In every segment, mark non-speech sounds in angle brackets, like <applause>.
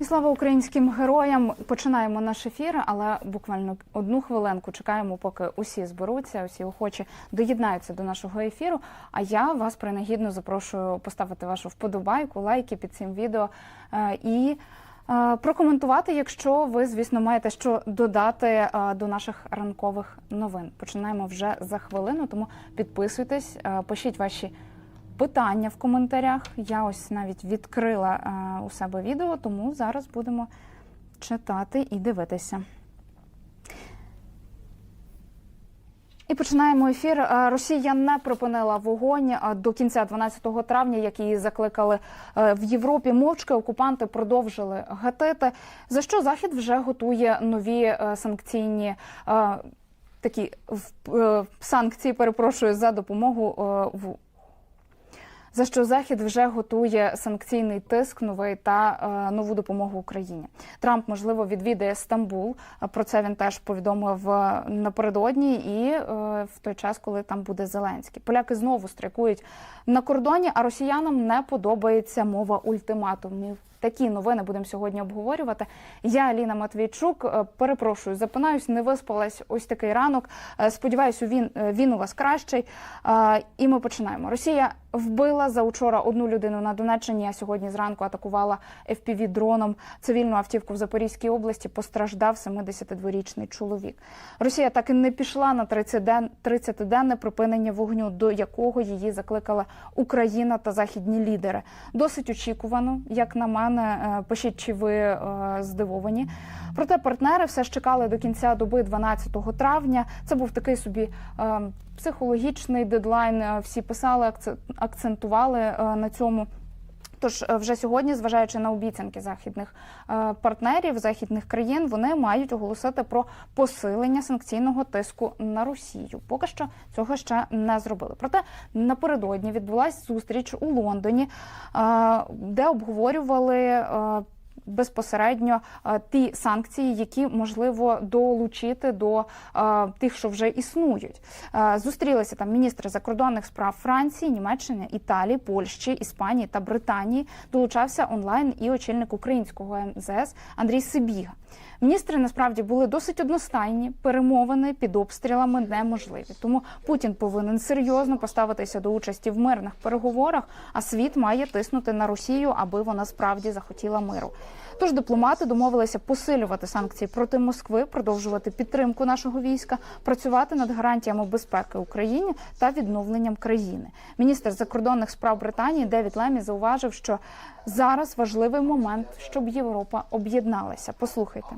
І слава українським героям. Починаємо наш ефір, але буквально одну хвилинку чекаємо, поки усі зберуться, усі охочі доєднаються до нашого ефіру. А я вас принагідно запрошую поставити вашу вподобайку, лайки під цим відео е, і. е, Прокоментувати, якщо ви, звісно, маєте що додати е, до наших ранкових новин. Починаємо вже за хвилину, тому підписуйтесь, пишіть ваші питання в коментарях. Я ось навіть відкрила е, у себе відео, тому зараз будемо читати і дивитися. І починаємо ефір. Е, Росія не припинила вогонь е, до кінця 12 травня, як її закликали в Європі. Мовчки окупанти продовжили гатити. За що захід вже готує нові санкційні. Такі санкції, перепрошую за допомогу за що Захід вже готує санкційний тиск новий та е, нову допомогу Україні. Трамп можливо відвідає Стамбул. Про це він теж повідомив е, напередодні, і е, в той час, коли там буде Зеленський. Поляки знову страйкують на кордоні, а росіянам не подобається мова ультиматумів. Такі новини будемо сьогодні обговорювати. Я Аліна Матвійчук. Е, Перепрошую, запинаюсь, не виспалась. Ось такий ранок. Е, Сподіваюся, він, е, він у вас кращий. І ми починаємо. Росія вбила за учора одну людину на Донеччині. А сьогодні зранку атакувала fpv дроном цивільну автівку в Запорізькій області. Постраждав 72-річний чоловік. Росія так і не пішла на 30-ден- 30-денне припинення вогню, до якого її закликала Україна та західні лідери. Досить очікувано, як на мене. Е, Пишіть, чи ви е, здивовані. Проте партнери все ж чекали до кінця доби 12 травня. Це був такий собі е, психологічний дедлайн. Всі писали, акце- акцентували на цьому. Тож е, вже сьогодні, зважаючи на обіцянки західних е, партнерів, західних країн, вони мають оголосити про посилення санкційного тиску на Росію. Поки що цього ще не зробили. Проте напередодні відбулася зустріч у Лондоні, е, де обговорювали. Безпосередньо е, ті санкції, які можливо долучити до е, тих, що вже існують, Е, зустрілися там міністри закордонних справ Франції, Німеччини, Італії, Польщі, Іспанії та Британії. Долучався онлайн і очільник українського МЗС Андрій Сибіга. Міністри насправді були досить одностайні. Перемовини під обстрілами неможливі. Тому Путін повинен серйозно поставитися до участі в мирних переговорах, а світ має тиснути на Росію, аби вона справді захотіла миру. Тож дипломати домовилися посилювати санкції проти Москви, продовжувати підтримку нашого війська, працювати над гарантіями безпеки Україні та відновленням країни. Міністр закордонних справ Британії Девід Лемі зауважив, що зараз важливий момент, щоб Європа об'єдналася. Послухайте.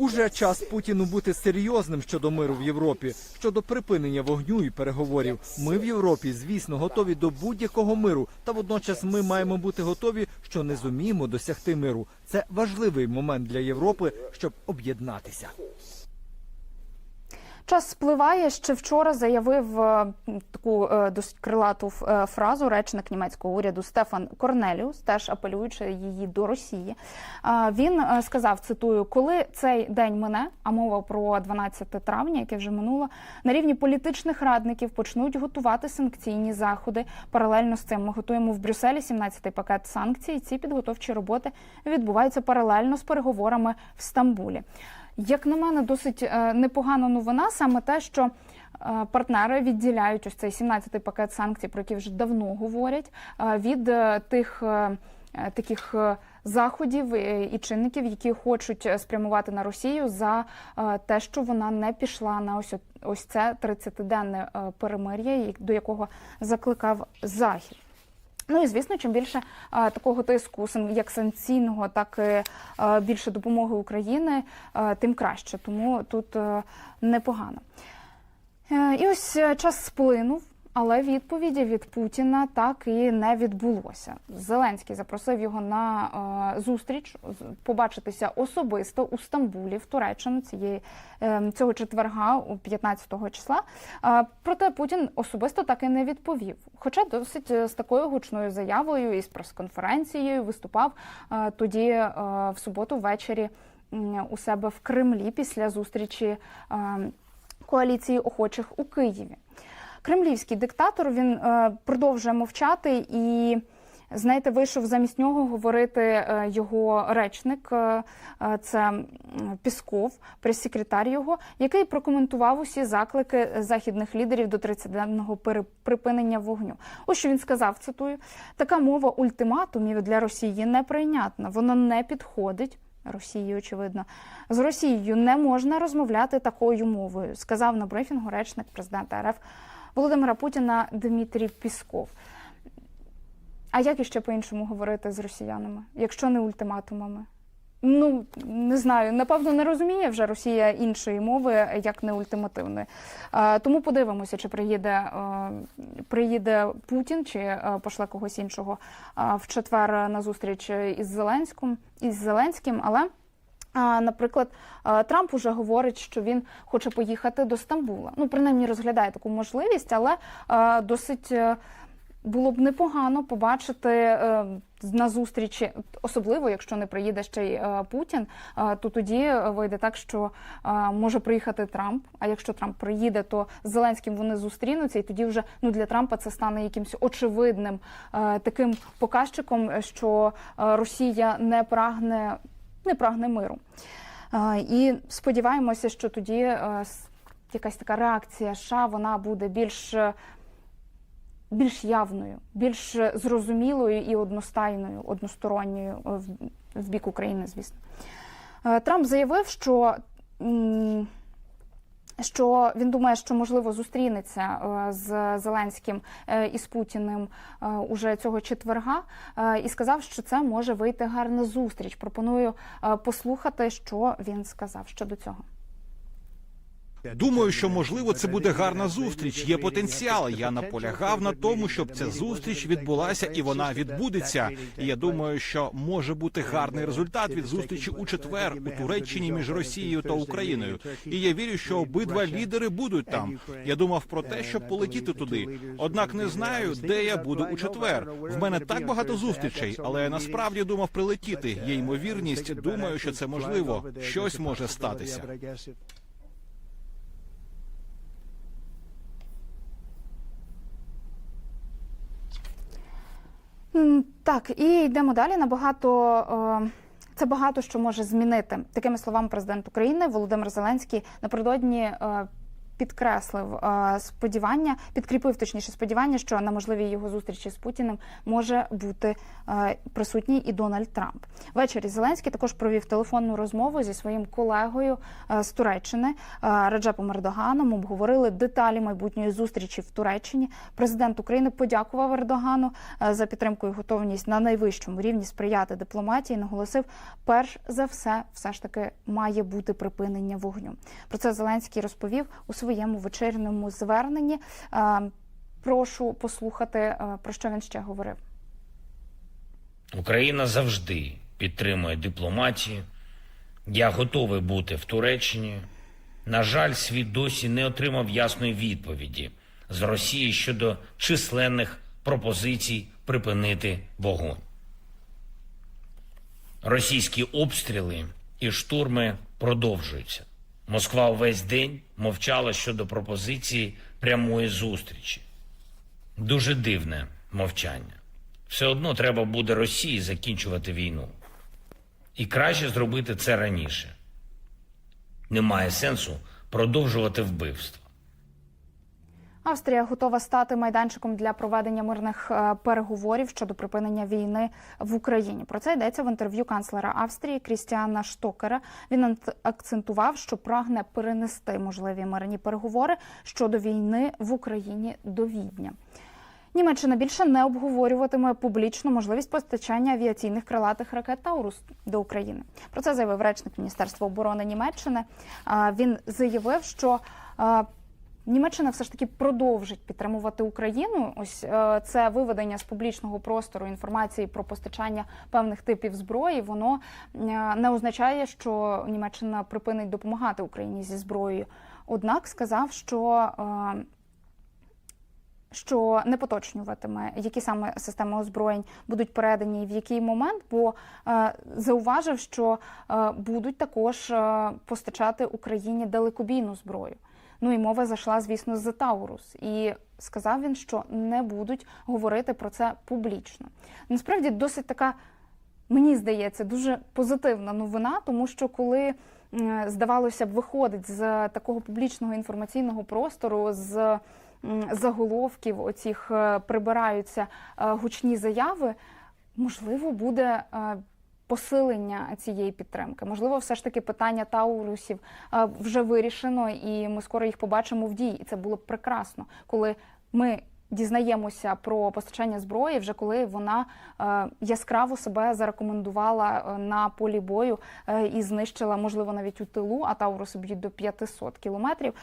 Уже час Путіну бути серйозним щодо миру в Європі, щодо припинення вогню і переговорів. Ми в Європі, звісно, готові до будь-якого миру, та водночас ми маємо бути готові, що не зуміємо досягти миру. Це важливий момент для Європи, щоб об'єднатися. Час спливає. Ще вчора заявив е, таку е, досить крилату е, фразу речник німецького уряду Стефан Корнеліус, теж апелюючи її до Росії. Він сказав: цитую, коли цей день мине, а мова про 12 травня, яке вже минуло, на рівні політичних радників почнуть готувати санкційні заходи. Паралельно з цим ми готуємо в Брюсселі 17-й пакет санкцій. Ці підготовчі роботи відбуваються паралельно з переговорами в Стамбулі. Як на мене, досить е, непогана новина, саме те, що е, партнери відділяють ось цей 17-й пакет санкцій, про який вже давно говорять, е, від тих таких заходів і чинників, які хочуть спрямувати на Росію за те, що вона не пішла на ось ось це 30-денне е, перемир'я, до якого закликав Захід. Ну і звісно, чим більше а, такого тиску, як санкційного, так і а, більше допомоги України, а, тим краще. Тому тут а, непогано. Е, і ось е, час сплинув. Але відповіді від Путіна так і не відбулося. Зеленський запросив його на е, зустріч побачитися особисто у Стамбулі в Туреччину цієї е, цього четверга, у 15-го числа. Е, проте Путін особисто так і не відповів. Хоча досить з такою гучною заявою і з прес-конференцією виступав тоді в суботу ввечері у себе в Кремлі після зустрічі. Коаліції охочих у Києві. Кремлівський диктатор він е, продовжує мовчати і Знаєте, вийшов замість нього говорити е, його речник, е, е, це Пісков, прес-секретар його, який прокоментував усі заклики західних лідерів до 30-денного припинення вогню. Ось що він сказав: цитую: така мова ультиматумів для Росії неприйнятна. Вона не підходить. Росії, очевидно, з Росією не можна розмовляти такою мовою, сказав на брифінгу речник президента РФ Володимира Путіна Дмитрій Пісков. А як іще по-іншому говорити з росіянами, якщо не ультиматумами? Ну не знаю, напевно, не розуміє вже Росія іншої мови, як не ультимативної. Тому подивимося, чи приїде, е, приїде Путін, чи е, пошле когось іншого в четвер на зустріч із Зеленським, із Зеленським. Але Наприклад, Трамп уже говорить, що він хоче поїхати до Стамбула. Ну, принаймні розглядає таку можливість, але досить е, було б непогано побачити е, на зустрічі, особливо якщо не приїде ще й е, Путін, то тоді вийде так, що може приїхати Трамп. А якщо Трамп приїде, то з Зеленським вони зустрінуться, і тоді вже ну для Трампа це стане якимось очевидним таким показчиком, що Росія не прагне не прагне миру. І сподіваємося, що тоді е, якась така реакція США вона буде більш, е, більш явною, більш зрозумілою і одностайною, односторонньою е, в, бік України, звісно. Трамп заявив, що. Що він думає, що можливо зустрінеться е, з Зеленським е, і з Путіним е, уже цього четверга, і сказав, що це може вийти гарна зустріч. Пропоную послухати, що він сказав щодо цього. Думаю, що можливо це буде гарна зустріч. Є потенціал. Я наполягав на тому, щоб ця зустріч відбулася і вона відбудеться. І я думаю, що може бути гарний результат від зустрічі у четвер у Туреччині між Росією та Україною. І я вірю, що обидва лідери будуть там. Я думав про те, щоб полетіти туди. Однак не знаю, де я буду у четвер. В мене так багато зустрічей, але я насправді думав прилетіти. Є ймовірність. Думаю, що це можливо. Щось може статися. Так, і йдемо далі. Набагато е, це багато що може змінити. Такими словами, президент України Володимир Зеленський напередодні. Підкреслив е, сподівання, підкріпив точніше сподівання, що на можливій його зустрічі з Путіним може бути е, присутній і Дональд Трамп. Ввечері Зеленський також провів телефонну розмову зі своїм колегою е, з Туреччини Раджепом Ердоганом. Обговорили деталі майбутньої зустрічі в Туреччині. Президент України подякував Ердогану за підтримку і готовність на найвищому рівні сприяти дипломатії. Наголосив, перш за все, все ж таки має бути припинення вогню. Про це Зеленський розповів у своєму вечірньому зверненні. Е, Прошу послухати, е, про що він ще говорив. Україна завжди підтримує дипломатію. Я готовий бути в Туреччині. На жаль, світ досі не отримав ясної відповіді з Росії щодо численних пропозицій припинити вогонь. Російські обстріли і штурми продовжуються. Москва увесь день мовчала щодо пропозиції прямої зустрічі. Дуже дивне мовчання. Все одно треба буде Росії закінчувати війну. І краще зробити це раніше. Немає сенсу продовжувати вбивство. Австрія готова стати майданчиком для проведення мирних е, переговорів щодо припинення війни в Україні. Про це йдеться в інтерв'ю канцлера Австрії Крістіана Штокера. Він акцентував, що прагне перенести можливі мирні переговори щодо війни в Україні до Відня. Німеччина більше не обговорюватиме публічно можливість постачання авіаційних крилатих ракет Таурус до України. Про це заявив речник Міністерства оборони Німеччини. Він заявив, що а, Німеччина все ж таки продовжить підтримувати Україну. Ось е, це виведення з публічного простору інформації про постачання певних типів зброї. Воно е, не означає, що Німеччина припинить допомагати Україні зі зброєю. Однак сказав, що е, що не поточнюватиме, які саме системи озброєнь будуть передані і в який момент, бо зауважив, що будуть також постачати Україні далекобійну зброю. Ну і мова зайшла, звісно, з Таурус. І сказав він, що не будуть говорити про це публічно. Насправді досить така, мені здається, дуже позитивна новина, тому що коли здавалося б, виходить з такого публічного інформаційного простору, з заголовків, оцих е, прибираються е, гучні заяви, можливо, буде. Посилення цієї підтримки, можливо, все ж таки питання таурусів е, вже вирішено, і ми скоро їх побачимо в дії. І це було б прекрасно, коли ми дізнаємося про постачання зброї, вже коли вона е, яскраво себе зарекомендувала е, на полі бою і знищила, можливо, навіть у тилу, а тауруси б'ють до 500 кілометрів.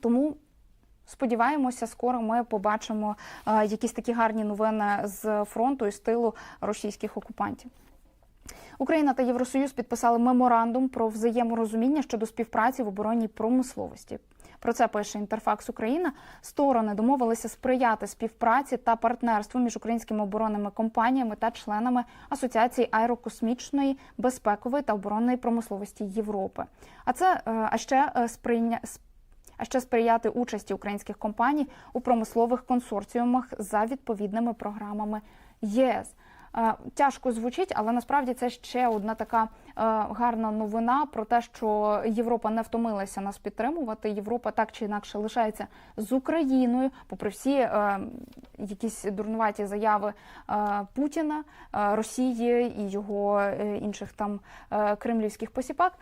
Тому сподіваємося, скоро ми побачимо е, якісь такі гарні новини з фронту і з тилу російських окупантів. Україна та Євросоюз підписали меморандум про взаєморозуміння щодо співпраці в оборонній промисловості. Про це пише Інтерфакс Україна. Сторони домовилися сприяти співпраці та партнерству між українськими оборонними компаніями та членами Асоціації аерокосмічної, безпекової та оборонної промисловості Європи. А це е, а ще е, сприйня а ще сприяти участі українських компаній у промислових консорціумах за відповідними програмами ЄС. Е, Тяжко звучить, але насправді це ще одна така е, гарна новина про те, що Європа не втомилася нас підтримувати. Європа так чи інакше лишається з Україною, попри всі е, якісь дурнуваті заяви Путіна, Росії і його інших там кремлівських посіпак.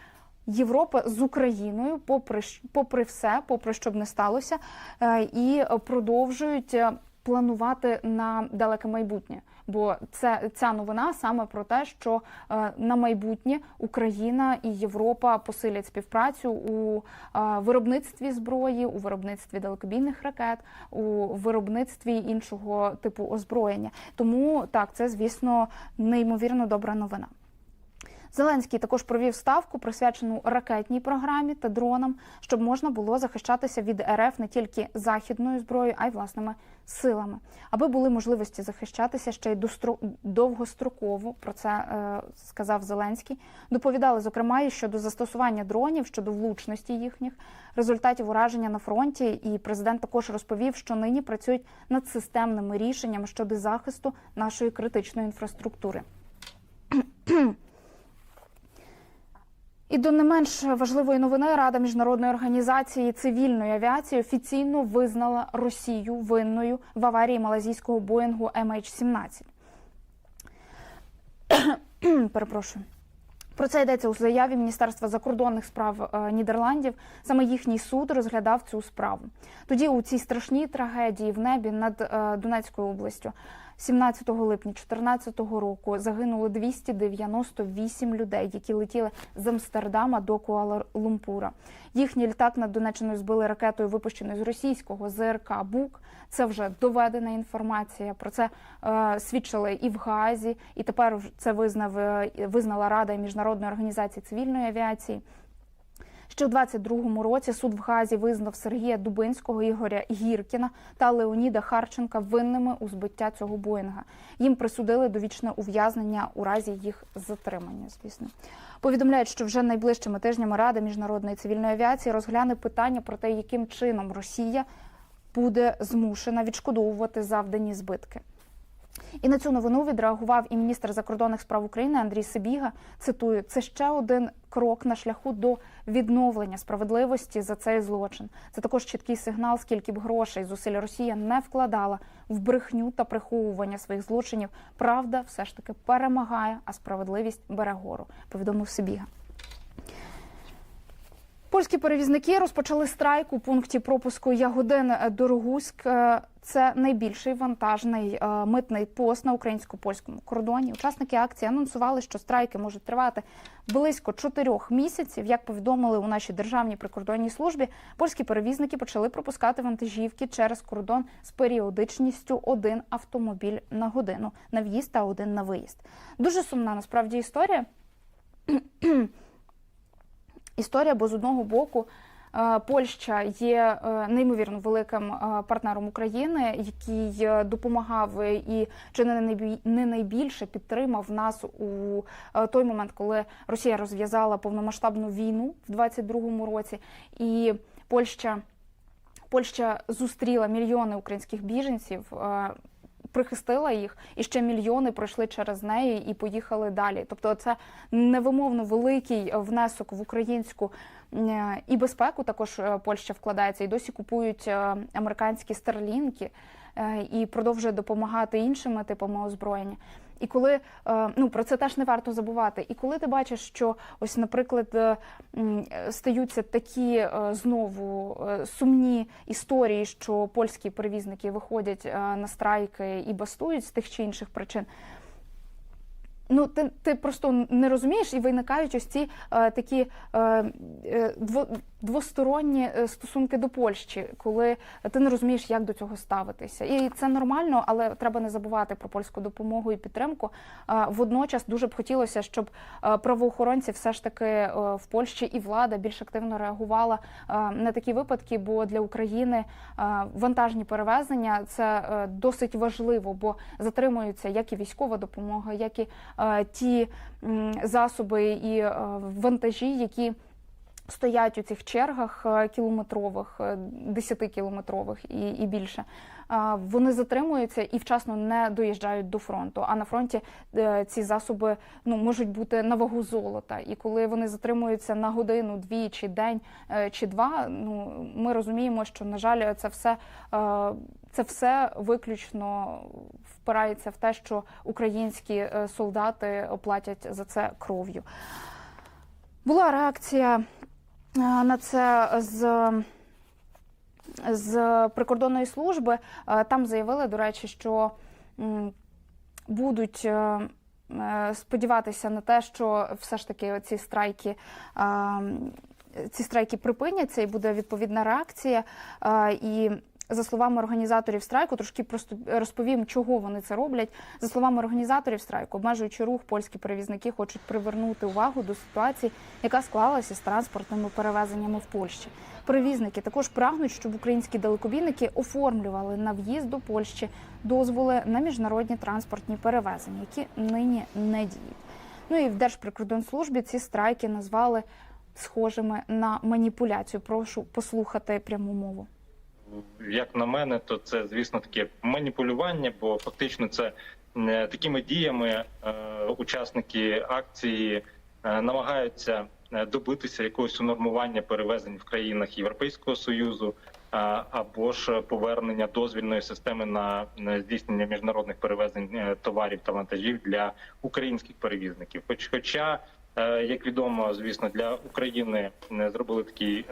Європа з Україною, попри попри все, попри що б не сталося, е, і продовжують е, планувати на далеке майбутнє. Бо це ця новина саме про те, що е, на майбутнє Україна і Європа посилять співпрацю у виробництві зброї, у виробництві далекобійних ракет, у виробництві іншого типу озброєння. Тому так, це звісно неймовірно добра новина. Зеленський також провів ставку, присвячену ракетній програмі та дронам, щоб можна було захищатися від РФ не тільки західною зброєю, а й власними силами, аби були можливості захищатися ще й довгостроково. Про це е, сказав Зеленський. Доповідали зокрема і щодо застосування дронів, щодо влучності їхніх результатів ураження на фронті. І президент також розповів, що нині працюють над системними рішеннями щодо захисту нашої критичної інфраструктури. І до не менш важливої новини Рада міжнародної організації цивільної авіації офіційно визнала Росію винною в аварії малазійського боїнгу MH17. <coughs> Перепрошую. Про це йдеться у заяві Міністерства закордонних справ е, Нідерландів. Саме їхній суд розглядав цю справу. Тоді у цій страшній трагедії в небі над е, Донецькою областю 17 липня 2014 року загинуло 298 людей, які летіли з Амстердама до Куала-Лумпура. Їхній літак над Донеччиною збили ракетою, випущеною з російського ЗРК БУК. Це вже доведена інформація. Про це е, свідчили і в Газі, і тепер це визнав е, визнала Рада міжнародної організації цивільної авіації. Ще у 22-му році суд в Газі визнав Сергія Дубинського, Ігоря Гіркіна та Леоніда Харченка винними у збиття цього Боїнга. Їм присудили довічне ув'язнення у разі їх затримання. Звісно, повідомляють, що вже найближчими тижнями Рада міжнародної цивільної авіації розгляне питання про те, яким чином Росія буде змушена відшкодовувати завдані збитки. І на цю новину відреагував і міністр закордонних справ України Андрій Сибіга. Цитую: це ще один крок на шляху до відновлення справедливості за цей злочин. Це також чіткий сигнал, скільки б грошей зусиль Росія не вкладала в брехню та приховування своїх злочинів. Правда, все ж таки перемагає, а справедливість бере гору. Повідомив Сибіга. Польські перевізники розпочали страйк у пункті пропуску Ягодин Дорогуськ. Е, Це найбільший вантажний е, митний пост на українсько-польському кордоні. Учасники акції анонсували, що страйки можуть тривати близько чотирьох місяців. Як повідомили у нашій державній прикордонній службі, польські перевізники почали пропускати вантажівки через кордон з періодичністю один автомобіль на годину на в'їзд та один на виїзд. Дуже сумна насправді історія. Історія, бо з одного боку Е, Польща є е, неймовірно великим е, партнером України, який допомагав і чи не найбі- не найбільше підтримав нас у той момент, коли Росія розв'язала повномасштабну війну в 22-му році, і Польща. Польща зустріла мільйони українських біженців, прихистила їх, і ще мільйони пройшли через неї і поїхали далі. Тобто, це невимовно великий внесок в українську е, і безпеку. Також е, Польща вкладається і досі купують е, американські старлінки і продовжує допомагати іншими типами озброєння. І коли е, ну про це теж не варто забувати. І коли ти бачиш, що ось, наприклад, е, стаються такі е, знову сумні історії, що польські перевізники виходять на страйки і бастують з тих чи інших причин. Ну, ти, ти просто не розумієш, і виникають ось ці е, такі е, дво, двосторонні е, стосунки до Польщі, коли ти не розумієш, як до цього ставитися. І це нормально, але треба не забувати про польську допомогу і підтримку. Водночас дуже б хотілося, щоб е, правоохоронці все ж таки е, в Польщі і влада більш активно реагувала на такі випадки, бо для України вантажні перевезення це досить важливо, бо затримуються як і військова допомога, як і ті засоби і вантажі, які стоять у цих чергах е, кілометрових, е, 10-кілометрових і, і більше. Вони затримуються і вчасно не доїжджають до фронту. А на фронті е, ці засоби ну можуть бути на вагу золота. І коли вони затримуються на годину, дві чи день чи два, ну ми розуміємо, що на жаль, це все це все виключно впирається в те, що українські солдати оплатять за це кров'ю. Була реакція на це з, з прикордонної служби. Там заявили, до речі, що будуть е, е, сподіватися на те, що все ж таки ці страйки. Ці страйки припиняться і буде відповідна реакція. І за словами організаторів страйку, трошки просто розповім, чого вони це роблять. За словами організаторів страйку, обмежуючи рух, польські перевізники хочуть привернути увагу до ситуації, яка склалася з транспортними перевезеннями в Польщі. Перевізники також прагнуть, щоб українські далекобійники оформлювали на в'їзд до Польщі дозволи на міжнародні транспортні перевезення, які нині не діють. Ну і в Держприкордонслужбі ці страйки назвали схожими на маніпуляцію. Прошу послухати пряму мову. Як на мене, то це звісно таке маніпулювання, бо фактично це е, такими діями е, учасники акції е, намагаються добитися якогось унормування перевезень в країнах Європейського союзу. Або ж повернення дозвільної системи на здійснення міжнародних перевезень товарів та вантажів для українських перевізників. Хоч, хоча, як відомо, звісно, для України зробили такий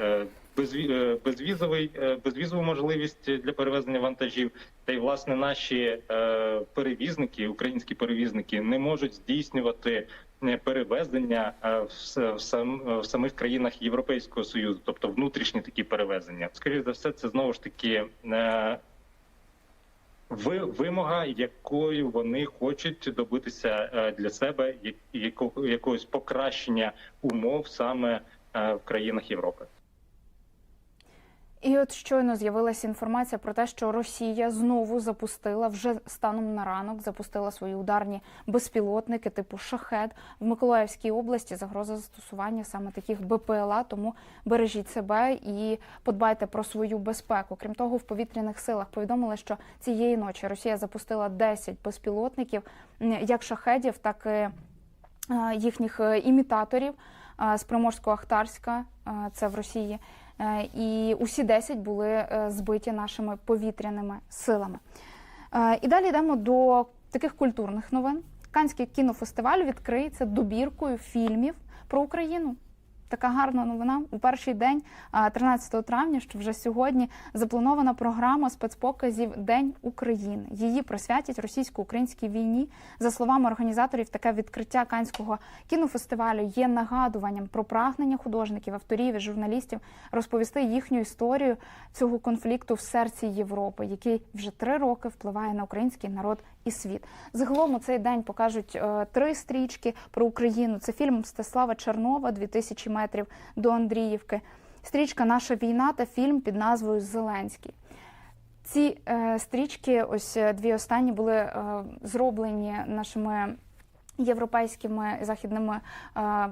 безвізовий е, безвізову можливість для перевезення вантажів. Та й власне наші е, перевізники, українські перевізники, не можуть здійснювати е, перевезення е, в, сам, в самих країнах Європейського союзу, тобто внутрішні такі перевезення. Скоріше за все, це знову ж таки. Е, ви- вимога, якою вони хочуть добитися е, для себе як- якогось покращення умов саме е, в країнах Європи. І от щойно з'явилася інформація про те, що Росія знову запустила вже станом на ранок, запустила свої ударні безпілотники типу шахет в Миколаївській області. Загроза застосування саме таких БПЛА. Тому бережіть себе і подбайте про свою безпеку. Крім того, в повітряних силах повідомили, що цієї ночі Росія запустила 10 безпілотників, як шахедів, так і е, їхніх е, імітаторів е, з Приморського-Ахтарська, е, це в Росії. Е, І усі 10 були е, збиті нашими повітряними силами. Е, І далі йдемо до таких культурних новин. Канський кінофестиваль відкриється добіркою фільмів про Україну. Така гарна новина. У перший день, а, 13 травня, що вже сьогодні, запланована програма спецпоказів День України. Її присвятять російсько-українській війні. За словами організаторів, таке відкриття канського кінофестивалю є нагадуванням про прагнення художників, авторів і журналістів розповісти їхню історію цього конфлікту в серці Європи, який вже три роки впливає на український народ і світ. Загалом у цей день покажуть е, три стрічки про Україну. Це фільм Мстислава Чернова «2000 метрів до Андріївки. стрічка Наша війна та фільм під назвою Зеленський. Ці е, стрічки, ось е, дві останні, були е, зроблені нашими європейськими західними. Е,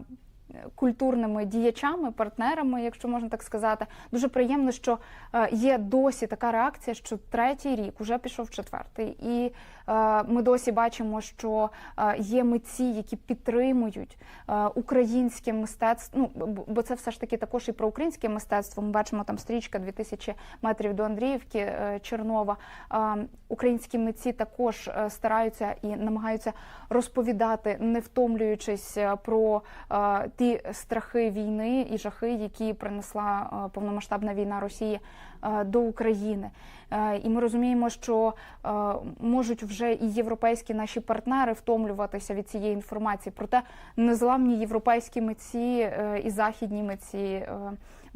Культурними діячами, партнерами, якщо можна так сказати, дуже приємно, що е, є досі така реакція, що третій рік уже пішов четвертий, і ми досі бачимо, що е, є митці, які підтримують е, українське мистецтво. Ну бо це все ж таки також і про українське мистецтво. Ми бачимо там стрічка 2000 метрів до Андріївки е, Чернова. Е, Українські митці також е, стараються і намагаються розповідати, не втомлюючись е, про е, ті страхи війни і жахи, які принесла е, повномасштабна війна Росії е, до України. Е, І ми розуміємо, що е, можуть вже і європейські наші партнери втомлюватися від цієї інформації. Проте незламні європейські митці е, і західні митці е,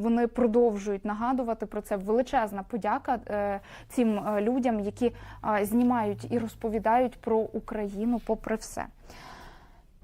вони продовжують нагадувати про це. Величезна подяка е, цим е, людям, які е, знімають і розповідають про Україну попри все.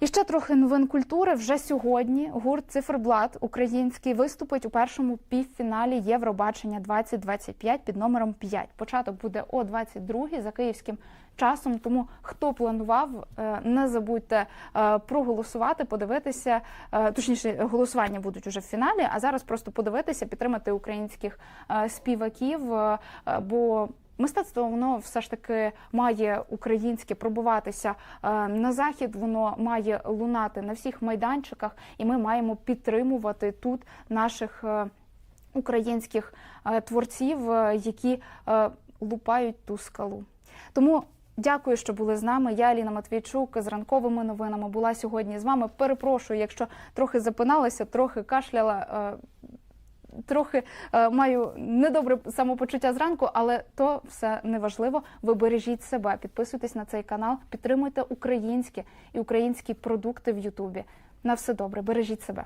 І ще трохи новин культури. Вже сьогодні гурт Циферблат український виступить у першому півфіналі Євробачення 2025 під номером 5. Початок буде о 22 за київським часом. Тому хто планував, е, не забудьте е, проголосувати, подивитися. е, Точніше, голосування будуть уже в фіналі. А зараз просто подивитися, підтримати українських співаків. Бо Мистецтво воно все ж таки має українське пробуватися е, на захід. Воно має лунати на всіх майданчиках, і ми маємо підтримувати тут наших е, українських е, творців, які лупають ту скалу. Тому. Дякую, що були з нами. Я Аліна Матвійчук з ранковими новинами була сьогодні з вами. Перепрошую, якщо трохи запиналася, трохи кашляла. Трохи е, маю недобре самопочуття зранку, але то все не важливо. Ви бережіть себе, підписуйтесь на цей канал, підтримуйте українське і українські продукти в Ютубі. На все добре, бережіть себе.